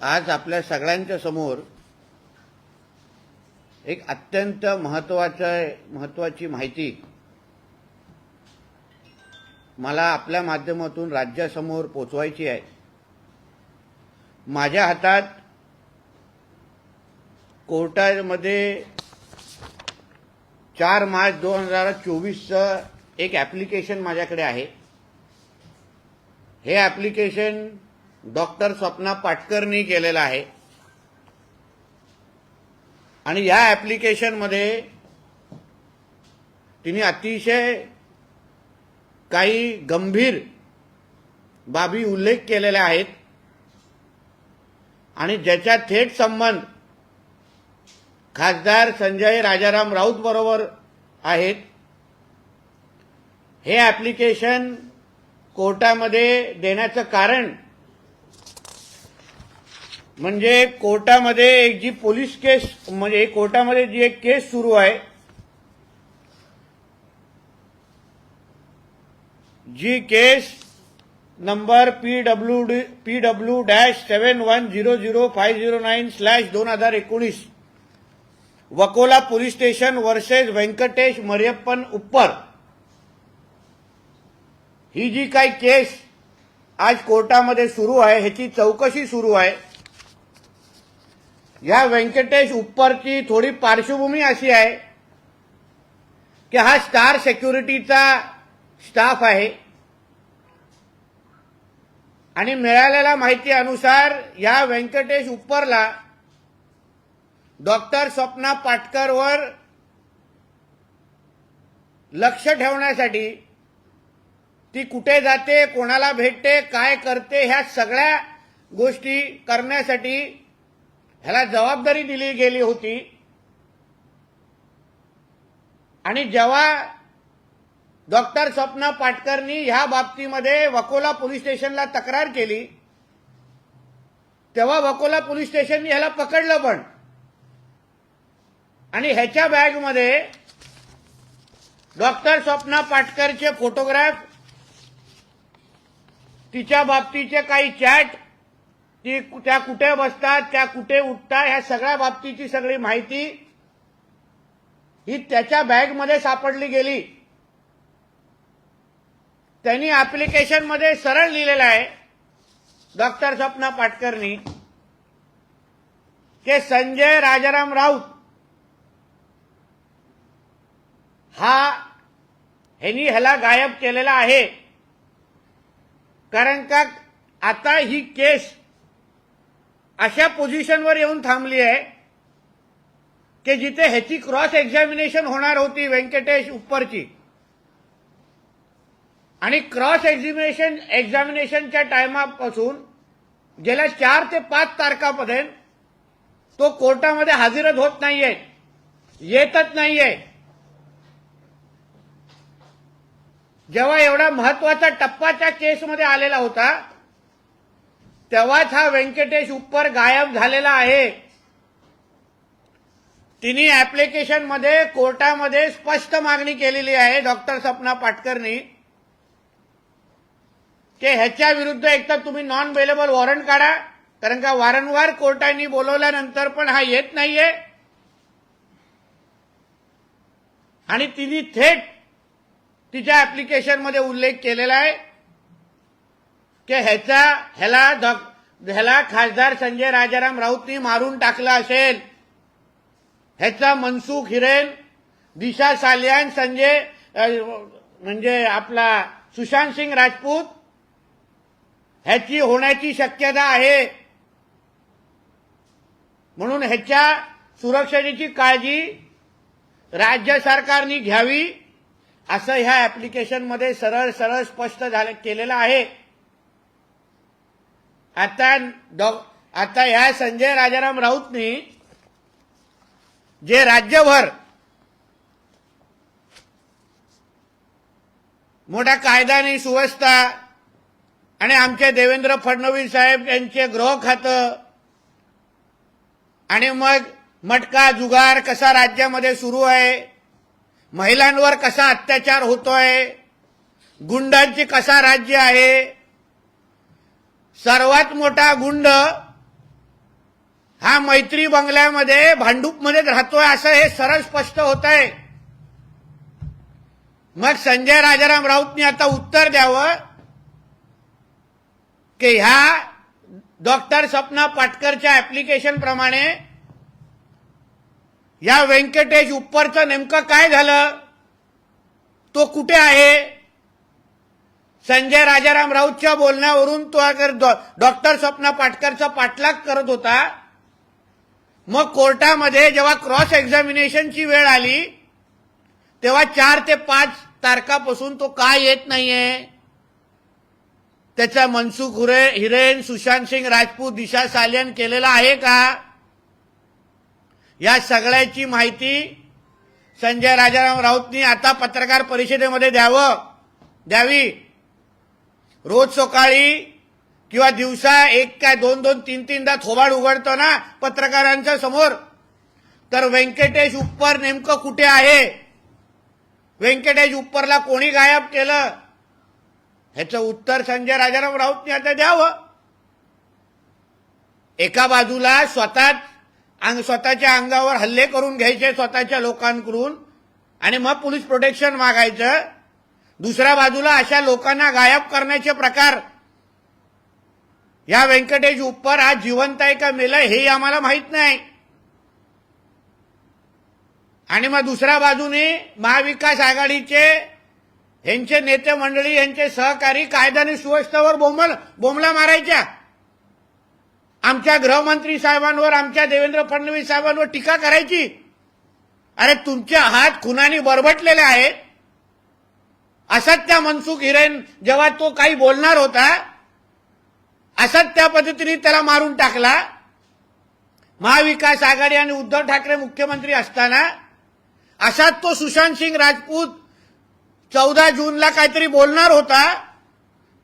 आज आपल्या सगळ्यांच्या समोर एक अत्यंत महत्वाचं महत्वाची माहिती. मला आपल्या माध्यमातून राज्यासमोर पोचवायची आहे. माझ्या हातात कोर्टामध्ये चार मार्च दोन हजार चोवीसचं एक ॲप्लिकेशन माझ्याकडे आहे. हे ॲप्लिकेशन डॉक्टर स्वप्ना पाटकरनी केलेलं आहे. आणि या ॲप्लिकेशनमध्ये तिने अतिशय काही गंभीर बाबी उल्लेख केलेल्या आहेत. आणि ज्याचा थेट संबंध खासदार संजय राजाराम राऊत बरोबर आहेत. हे ॲप्लिकेशन कोर्टामध्ये देण्याचं कारण म्हणजे कोर्टामध्ये एक जी पोलीस केस म्हणजे कोर्टामध्ये जी एक केस सुरू आहे जी case number P W D P W dash seven one zero zero five zero nine slash दोन हजार एकोणीस Vakola police station versus Venkatesh Mariyappan Uppar. ही जी काही केस आज कोर्टामध्ये सुरू आहे ह्याची चौकशी सुरू आहे या व्यंकटेश उप्परची थोडी पार्श्वभूमी अशी आहे की हा स्टार सेक्युरिटीचा स्टाफ आहे. आणि मिळालेल्या माहिती अनुसार या व्यंकटेश उप्परला डॉक्टर स्वप्ना पाटकरवर लक्ष ठेवण्यासाठी ती कुठे जाते कोणाला भेटते काय करते ह्या सगळ्या गोष्टी करण्यासाठी ह्याला जबाबदारी दिली गेली होती. आणि जेव्हा डॉक्टर स्वप्ना पाटकरनी ह्या बाबतीमध्ये वकोला पोलीस स्टेशनला तक्रार केली तेव्हा वकोला पोलीस स्टेशननी ह्याला पकडलं पण. आणि ह्याच्या बॅगमध्ये डॉक्टर स्वप्ना पाटकरचे फोटोग्राफ तिच्या बाबतीचे काही चॅट ती त्या कुठे बसतात त्या कुठे उठतात ह्या सगळ्या बाबतीची सगळी माहिती ही त्याच्या बॅगमध्ये सापडली गेली. त्यांनी ऍप्लिकेशनमध्ये सरळ लिहिलेलं आहे डॉक्टर स्वप्ना पाटकरनी के संजय राजाराम राऊत. हा ह्यांनी ह्याला गायब केलेला आहे. कारण का आता ही केस अशा पोझिशनवर येऊन थांबली आहे की जिथे ह्याची क्रॉस एक्झामिनेशन होणार होती व्यंकटेश उप्परची आणि क्रॉस एक्झामिनेशन एक्झामिनेशनच्या टायमापासून गेल्या चार ते पाच तारखापर्यंत तो कोर्टामध्ये हजरच होत नाहीये येतच नाहीये. जेव्हा एवढा महत्त्वाचा टप्पा त्या केसमध्ये आलेला होता तेव्हाच हा व्यंकटेश उप्पर गायब झालेला आहे. तिने ऍप्लिकेशनमध्ये कोर्टामध्ये स्पष्ट मागणी केलेली आहे डॉक्टर सपना पाटकरनी की ह्याच्या विरुद्ध एकतर तुम्ही नॉन बेलेबल वॉरंट काढा कारण का वारंवार कोर्टाने बोलवल्यानंतर पण हा येत नाहीये. आणि तिने थेट तिच्या ऍप्लिकेशनमध्ये उल्लेख केलेला आहे. की ह्याचा ह्याला ह्याला खासदार संजय राजाराम राऊतनी मारून टाकला असेल. ह्याचा मनसुख हिरेन दिशा सालियान संजय म्हणजे आपला सुशांत सिंग राजपूत ह्याची होण्याची शक्यता आहे. म्हणून ह्याच्या सुरक्षेची काळजी राज्य सरकारने घ्यावी असं ह्या ऍप्लिकेशनमध्ये सरळ सरळ स्पष्ट झालं केलेलं आहे. आता डॉ आता ह्या संजय राजाराम राऊतनी जे राज्यभर मोठा कायदा आणि सुव्यवस्था आणि आमचे देवेंद्र फडणवीस साहेब यांचे गृह खातं आणि मग मटका जुगार कसा राज्यामध्ये सुरू आहे महिलांवर कसा अत्याचार होतोय गुंडांची कसा राज्य आहे सर्वात मोठा गुंड हा मैत्री बंगल्यामध्ये भांडूपमध्येच राहतोय असं हे सरळ स्पष्ट होत आहे मग संजय राजाराम राऊतनी आता उत्तर द्यावं की ह्या डॉक्टर सपना पाटकरच्या ऍप्लिकेशन प्रमाणे या व्यंकटेश उपरचं नेमकं काय झालं? तो कुठे आहे? संजय राजाराम राऊतच्या बोलण्यावरून तो अगर डॉ- डॉक्टर स्वप्ना पाटकरचा पाठलाग करत होता मग कोर्टामध्ये जेव्हा क्रॉस एक्झामिनेशनची वेळ आली तेव्हा चार ते पाच तारखापासून तो का येत नाहीये? त्याचा मनसुख हुरे हिरेन सुशांत सिंग राजपूत दिशा सालियन केलेला आहे का? या सगळ्याची माहिती संजय राजाराम राऊतनी आता पत्रकार परिषदेमध्ये द्यावं द्यावी. रोज सकाळी किंवा दिवसा एक काय दोन दोन तीन तीनदा थोबाड उघडतो ना पत्रकारांच्या समोर. तर व्यंकटेश उप्पर नेमकं कुठे आहे? व्यंकटेश उप्परला कोणी गायब केलं? ह्याचं उत्तर संजय राजाराम राऊतनी आता द्यावं. एका बाजूला स्वतः अंग स्वतःच्या अंगावर हल्ले करून घ्यायचे स्वतःच्या लोकांकडून आणि मग पोलीस प्रोटेक्शन मागायचं. दुसऱ्या बाजूला अशा लोकांना गायब करण्याचे प्रकार. या व्यंकटेश उप्पर हा जिवंत आहे का मेलं हेही आम्हाला माहीत नाही. आणि मग दुसऱ्या बाजूने महाविकास आघाडीचे यांचे नेते मंडळी यांचे सहकारी कायद्याने सुव्यवस्थेवर बोमल बोंबला मारायच्या. आमच्या गृहमंत्री साहेबांवर आमच्या देवेंद्र फडणवीस साहेबांवर टीका करायची. अरे तुमचे हात खुनाने बरबटलेले आहेत. असाच त्या मनसुख हिरेन जेव्हा तो काही बोलणार होता असाच त्या पद्धतीने त्याला मारून टाकला. महाविकास आघाडी आणि उद्धव ठाकरे मुख्यमंत्री असताना असाच तो सुशांत सिंग राजपूत चौदा जूनला काहीतरी बोलणार होता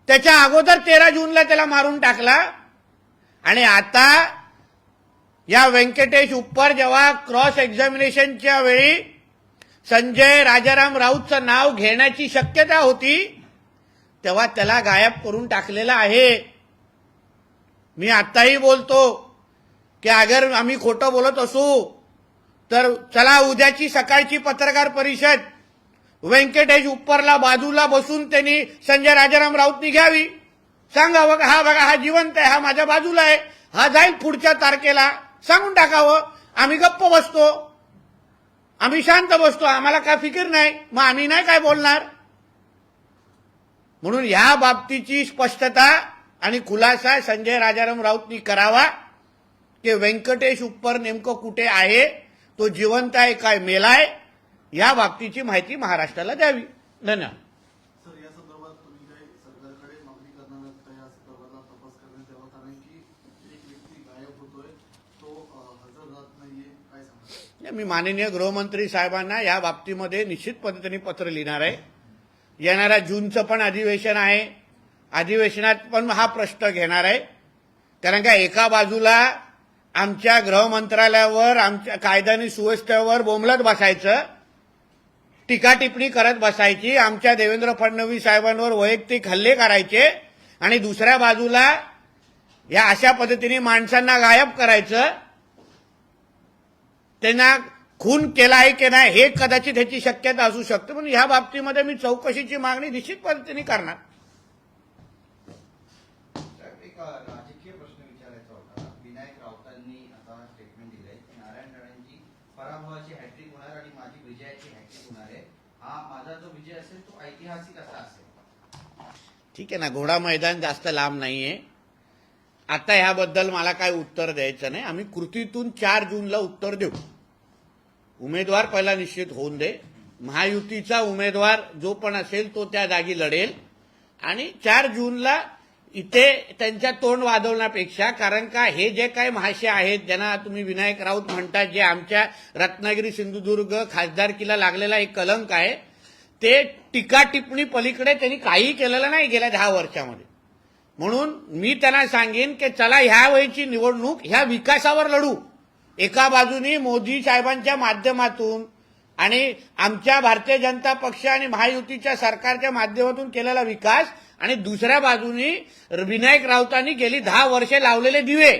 त्याच्या अगोदर तेरा जूनला त्याला मारून टाकला. आणि आता या व्यंकटेश उप्पर जेव्हा क्रॉस एक्झामिनेशनच्या वेळी संजय राजाराम राऊतचं नाव घेण्याची शक्यता होती तेव्हा त्याला गायब करून टाकलेलं आहे. मी आत्ताही बोलतो की अगर आम्ही खोटं बोलत असू तर चला उद्याची सकाळची पत्रकार परिषद. व्यंकटेश उप्परला बाजूला बसून त्यांनी संजय राजाराम राऊतनी घ्यावी. सांगा बघा हा बघा हा जिवंत आहे हा माझ्या बाजूला आहे. हा जाईल पुढच्या तारखेला. सांगून टाकावं. आम्ही गप्प बसतो. आम्ही शांत बसतो आम्हाला काय फिकीर नाही. मग आम्ही नाही काय बोलणार? म्हणून ह्या बाबतीची स्पष्टता आणि खुलासा संजय राजाराम राऊतनी करावा की व्यंकटेश उप्पर नेमकं कुठे आहे तो जिवंत आहे काय मेलाय या बाबतीची माहिती महाराष्ट्राला द्यावी. धन्यवाद सर या संदर्भात तुम्ही काही सरकारकडे मागणी करणार आहात का या संदर्भातला तपास करण्यात यावा कारण की एक व्यक्ती गायब होतोय तो अं, हजर राहत नाहीये काय सांगा मी माननीय गृहमंत्री साहेबांना या बाबतीमध्ये निश्चित पद्धतीने पत्र लिहिणार आहे. येणाऱ्या जूनचं पण अधिवेशन आहे. अधिवेशनात पण हा प्रश्न घेणार आहे. कारण का एका बाजूला आमच्या गृहमंत्रालयावर आमच्या कायद्याने सुव्यवस्थेवर बोंबलत बसायचं टीका टिप्पणी करत बसायची आमच्या देवेंद्र फडणवीस साहेबांवर वैयक्तिक हल्ले करायचे आणि दुसऱ्या बाजूला या अशा पद्धतीने माणसांना गायब करायचं त्यांना खून केला आहे की नाही हे कदाचित ह्याची शक्यता असू शकते. म्हणून ह्या बाबतीमध्ये मी चौकशीची मागणी निश्चित पद्धतीने करणार. ठीक आहे ना घोडा मैदान जास्त लांब नाहीये. आता ह्याबद्दल मला काय उत्तर द्यायचं नाही. आम्ही कृतीतून चार जूनला उत्तर देऊ. उमेदवार पहिला निश्चित होऊन दे. महायुतीचा उमेदवार जो पण असेल तो त्या जागी लढेल. आणि चार जूनला इथे त्यांच्या तोंड वाजवण्यापेक्षा कारण का हे जे काही महाशय आहेत ज्यांना तुम्ही विनायक राऊत म्हणता जे आमच्या रत्नागिरी सिंधुदुर्ग खासदारकीला लागलेला एक कलंक आहे ते टीका टिप्पणी पलीकडे त्यांनी काही केलेलं नाही गेल्या दहा वर्षामध्ये. म्हणून मी त्यांना सांगेन की चला ह्या वेळीची निवडणूक ह्या विकासावर लढू. एका बाजूनी मोदी साहेबांच्या माध्यमातून आणि आमच्या भारतीय जनता पक्ष आणि महायुतीच्या सरकारच्या माध्यमातून केलेला विकास आणि दुसऱ्या बाजूनी विनायक राऊतांनी गेली दहा वर्षे लावलेले दिवे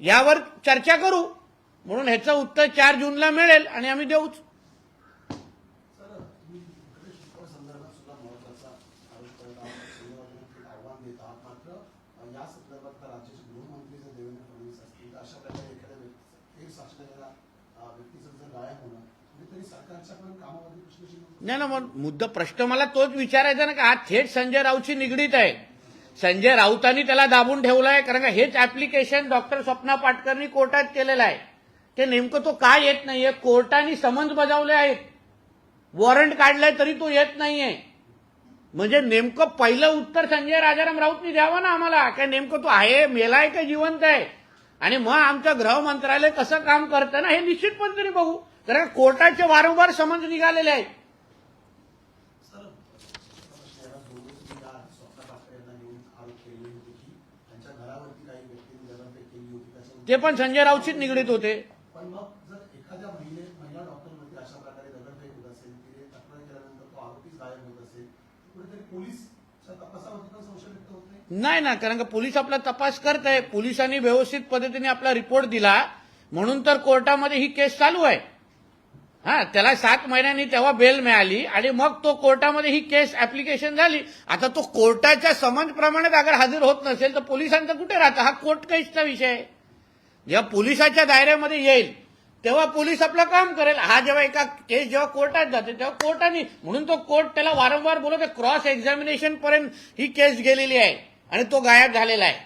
यावर चर्चा करू. म्हणून ह्याचं उत्तर चार जूनला मिळेल आणि आम्ही देऊच. या संदर्भात राज्याचे गृहमंत्री जर देवेंद्र फडणवीस असतील अशा प्रकारे एखाद्या व्यक्ती- एक व्यक्तीचं जर गायब होणं म्हणजे नाही ना मग मुद्दा प्रश्न मला तोच विचारायचा ना का हा थेट संजय राऊतशी निगडीत आहे. संजय राऊतांनी त्याला दाबून ठेवलं आहे कारण का हेच ऍप्लिकेशन डॉक्टर स्वप्ना पाटकरनी कोर्टात केलेलं आहे. ते नेमकं तो का येत नाहीये? कोर्टाने समन्स बजावले आहेत. वॉरंट काढलंय तरी तो येत नाहीये. म्हणजे नेमकं पहिलं उत्तर संजय राजाराम राऊतनी द्यावं ना आम्हाला? काय नेमकं तो आहे मेलाय का जिवंत आहे? आणि मग आमचं गृह मंत्रालय कसं काम करतं ना हे निश्चितपणे तरी बघू. कारण कोर्टाचे वारंवार समज निघालेले आहेत. ते पण संजय राऊतशीच निगडीत होते. पोलीस नाही ना कारण का पोलीस आपला तपास करत आहे पोलिसांनी व्यवस्थित पद्धतीने आपला रिपोर्ट दिला. म्हणून तर कोर्टामध्ये ही केस चालू आहे. हा त्याला सात महिन्यांनी तेव्हा बेल मिळाली आणि मग तो कोर्टामध्ये ही केस ऍप्लिकेशन झाली. आता तो कोर्टाच्या समन्स अगर हजर होत नसेल तर पोलिसांचा कुठे राहतं? हा कोर्ट केसचा विषय आहे. जेव्हा पोलिसाच्या दायऱ्यामध्ये येईल तेव्हा पोलीस आपलं काम करेल. हा जेव्हा एका केस जेव्हा कोर्टात जाते तेव्हा कोर्टाने म्हणून तो कोर्ट त्याला वारंवार बोलत क्रॉस एक्झामिनेशन पर्यंत ही केस गेलेली आहे. आणि तो गायब झालेला आहे.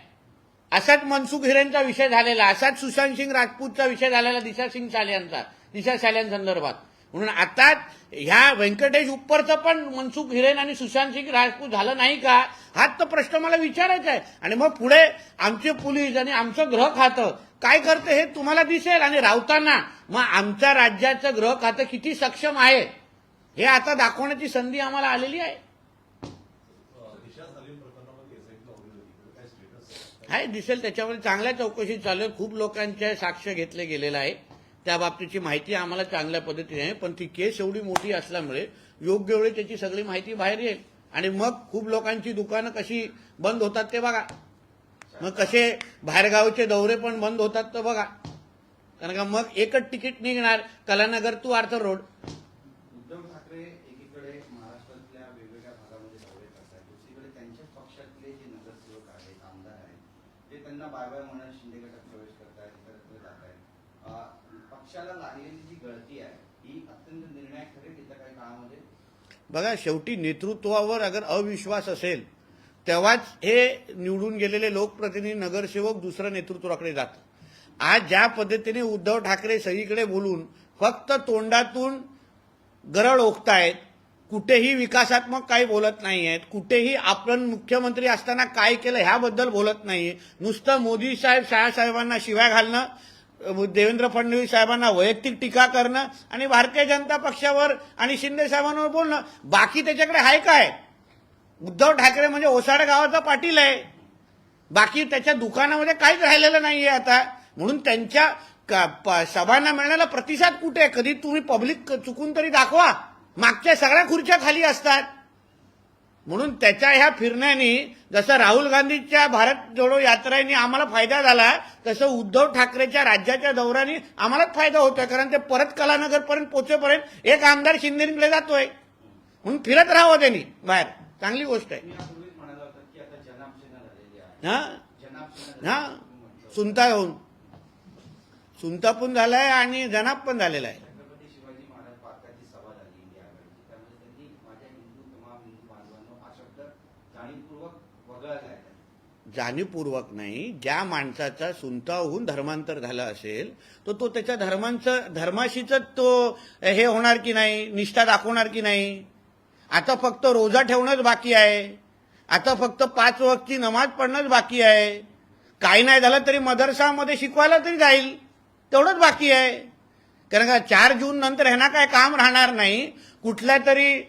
असाच मनसुख हिरेनचा विषय झालेला असाच सुशांत सिंग राजपूतचा विषय झालेला दिशा सिंग साल्यांचा दिशा साल्यांसंदर्भात म्हणून आता ह्या व्यंकटेश उपरचं पण मनसुख हिरेन आणि सुशांत सिंग राजपूत झालं नाही का? हाच तर प्रश्न मला विचारायचा आहे. आणि मग पुढे आमचे पोलीस आणि आमचं ग्रह खातं काय करतं हे तुम्हाला दिसेल आणि रावताना मग आमच्या राज्याचं ग्रह खातं किती सक्षम आहे? हे आता दाखवण्याची संधी आम्हाला आलेली आहे. आहे दिसेल त्याच्यामध्ये चांगल्या चौकशी चालू आहे. खूप लोकांच्या साक्ष घेतले गेलेलं आहे त्या बाबतीची माहिती आम्हाला चांगल्या पद्धतीने आहे. पण ती केस एवढी मोठी असल्यामुळे योग्य वेळी त्याची सगळी माहिती बाहेर येईल. आणि मग खूप लोकांची दुकानं कशी बंद होतात ते बघा. मग कसे बाहेरगावचे दौरे पण बंद होतात तर बघा. कारण का मग एकच तिकीट निघणार. Kalanagar to Arthur road Uddhav Thackeray एकीकडे महाराष्ट्रातल्या वेगवेगळ्या भागामध्ये दौरे करतात दुसरीकडे त्यांच्याच पक्षातले जे नगरसेवक आहेत आमदार आहेत ते त्यांना बाय बाय म्हणत शिंदे गटात प्रवेश करतायत इतरत्र जात आहेत पक्षाला लागलेली जी गळती आहे ही अत्यंत निर्णायक ठरेल येत्या काही काळामध्ये? बघा शेवटी नेतृत्वावर अगर अविश्वास असेल तेव्हाच हे निवडून गेलेले लोकप्रतिनिधी नगरसेवक दुसऱ्या नेतृत्वाकडे जातात आज ज्या पद्धतीने उद्धव ठाकरे सगळीकडे बोलून फक्त तोंडातून गरळ ओकतायत कुठेही विकासात्मक काही बोलत नाही आहेत कुठेही आपण मुख्यमंत्री असताना काय केलं ह्याबद्दल बोलत नाही नुसतं मोदी साहेब शाहसाहेबांना शिव्या घालणं देवेंद्र फडणवीस साहेबांना वैयक्तिक टीका करणं आणि भारतीय जनता पक्षावर आणि शिंदे साहेबांवर बोलणं. बाकी त्याच्याकडे आहे काय? उद्धव ठाकरे म्हणजे ओसाड गावाचा पाटील आहे. बाकी त्याच्या दुकानामध्ये काहीच राहिलेलं नाहीये आता. म्हणून त्यांच्या प- सभांना मिळणारा प्रतिसाद कुठे आहे? कधी तुम्ही पब्लिक चुकून तरी दाखवा. मागच्या सगळ्या खुर्च्या खाली असतात. म्हणून त्याच्या ह्या फिरण्याने जसं राहुल गांधीच्या भारत जोडो यात्रेनी आम्हाला फायदा झाला तसं उद्धव ठाकरेच्या राज्याच्या दौऱ्याने आम्हालाच फायदा होतोय कारण ते परत कलानगरपर्यंत पोचेपर्यंत एक आमदार शिंदेकडे जातोय. म्हणून फिरत राहावं त्यांनी बाहेर. चांगली गोष्ट आहे. तुम्ही हा? हा? सुनता होऊन सुनता पण झालाय आणि जनाब पण झालेला आहे. जाणीवपूर्वक नाही ज्या माणसाचा सुंताहून धर्मांतर झालं असेल तर तो त्याच्या धर्मांचं धर्माशीच तो हे होणार की नाही निष्ठा दाखवणार की नाही? आता फक्त रोजा ठेवणंच बाकी आहे. आता फक्त पाच वक्तची नमाज पडणंच बाकी आहे. काही नाही झालं तरी मदरसामध्ये शिकवायला तरी जाईल. तेवढंच बाकी आहे. कारण का चार जून नंतर ह्यांना काय काम राहणार नाही. कुठल्या तरी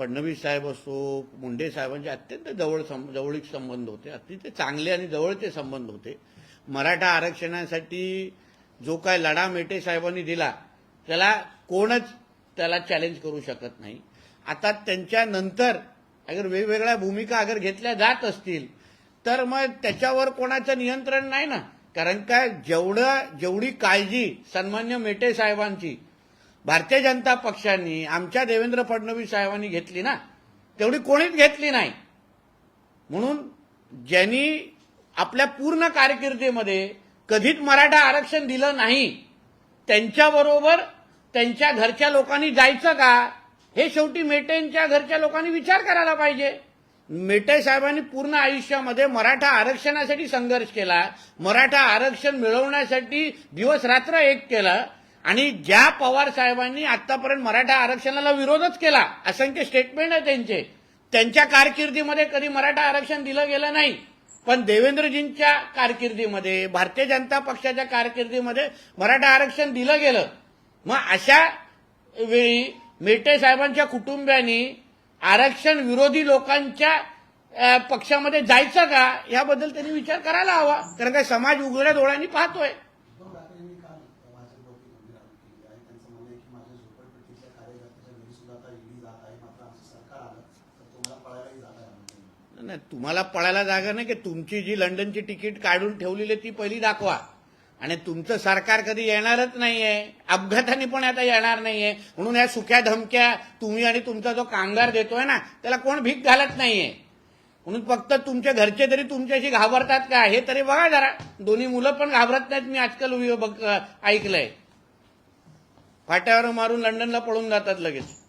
फडणवीस साहेब असो मुंडे साहेबांचे म्हणजे अत्यंत जवळ सं- जवळीक संबंध होते. अतिशय चांगले आणि जवळचे संबंध होते. मराठा आरक्षणासाठी जो काय लढा मेटे साहेबांनी दिला त्याला कोणच त्याला चॅलेंज करू शकत नाही. आता त्यांच्यानंतर अगर वेगवेगळ्या भूमिका अगर घेतल्या जात असतील तर मग त्याच्यावर कोणाचं नियंत्रण नाही ना? कारण काय जेवढं जेवढी काळजी सन्मान्य मेटे साहेबांची भारतीय जनता पक्षांनी आमच्या देवेंद्र फडणवीस साहेबांनी घेतली ना तेवढी कोणीच घेतली नाही. म्हणून ज्यांनी आपल्या पूर्ण कारकिर्दीमध्ये कधीच मराठा आरक्षण दिलं नाही त्यांच्याबरोबर त्यांच्या घरच्या लोकांनी जायचं का हे शेवटी मेटेंच्या घरच्या लोकांनी विचार करायला पाहिजे. मेटे साहेबांनी पूर्ण आयुष्यामध्ये मराठा आरक्षणासाठी संघर्ष केला मराठा आरक्षण मिळवण्यासाठी दिवस रात्र एक केलं आणि ज्या पवार साहेबांनी आतापर्यंत मराठा आरक्षणाला विरोधच केला असंख्य स्टेटमेंट आहे त्यांचे. त्यांच्या कारकिर्दीमध्ये कधी मराठा आरक्षण दिलं गेलं नाही. पण देवेंद्रजींच्या कारकिर्दीमध्ये भारतीय जनता पक्षाच्या कारकिर्दीमध्ये मराठा आरक्षण दिलं गेलं. मग अशा वेळी मेटे साहेबांच्या कुटुंबियांनी आरक्षण विरोधी लोकांच्या पक्षामध्ये जायचं का? याबद्दल त्यांनी विचार करायला हवा. कारण काय समाज उघड्या डोळ्यांनी पाहतोय उद्धव ठाकरेंनी काल भाजपवरती गंभीर आरोप केले आहे त्यांचं म्हणणं आहे की माझ्या झोपडपट्टीतल्या कार्यकर्त्याच्या घरी सुद्धा आता ईडी जात आहे मात्र आमचं सरकार आलं तर तुम्हाला पळायलाही जागा आहे नाही तुम्हाला पळायला जागा नाही की तुमची जी लंडनची तिकीट काढून ठेवलेली आहे ती पहिली दाखवा. आणि तुमचं सरकार कधी येणारच नाहीये. अपघाताने पण आता येणार नाहीये. म्हणून या सुख्या धमक्या तुम्ही आणि तुमचा जो कामगार देतोय ना त्याला कोण भीक घालत नाहीये. म्हणून फक्त तुमच्या घरचे तरी तुमच्याशी घाबरतात का? हे तरी बघा जरा. दोन्ही मुलं पण घाबरत नाहीत मी आजकाल बघ- ऐकलंय. फाट्यावर मारून लंडनला पळून जातात लगेच.